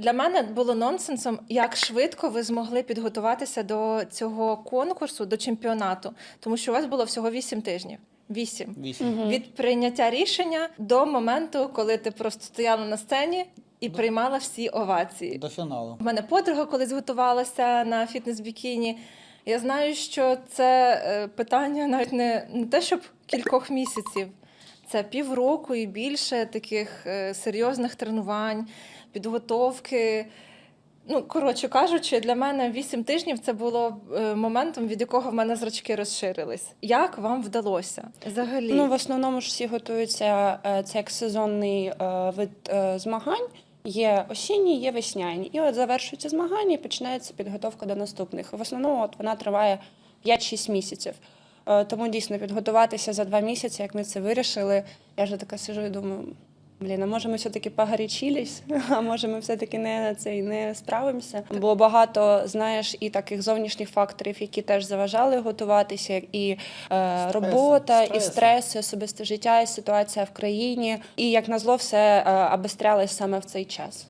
Для мене було нонсенсом, як швидко ви змогли підготуватися до цього конкурсу, до чемпіонату, тому що у вас було всього 8 тижнів. Вісім. Вісім. Від прийняття рішення до моменту, коли ти просто стояла на сцені і приймала всі овації. До фіналу. У мене подруга колись готувалася на фітнес-бікіні. Я знаю, що це е, питання навіть не, не те, щоб кількох місяців, це півроку і більше таких е, серйозних тренувань, підготовки. Ну, коротше кажучи, для мене 8 тижнів це було е, моментом, від якого в мене зрачки розширились. Як вам вдалося? Взагалі, Ну, в основному ж всі готуються е, це як сезонний вид змагань. Є осінні, є весняні. І от завершуються змагання і починається підготовка до наступних. В основному от вона триває 5-6 місяців. Е, Тому дійсно підготуватися за два місяці, як ми це вирішили. Я вже така сижу і думаю. Блін, а може ми все-таки погарячились, а може ми все-таки не на цей не справимося. Було багато, знаєш, і таких зовнішніх факторів, які теж заважали готуватися, і е, робота, і стреси. стрес, особисте життя, і ситуація в країні. І як назло, все е, обострялось саме в цей час.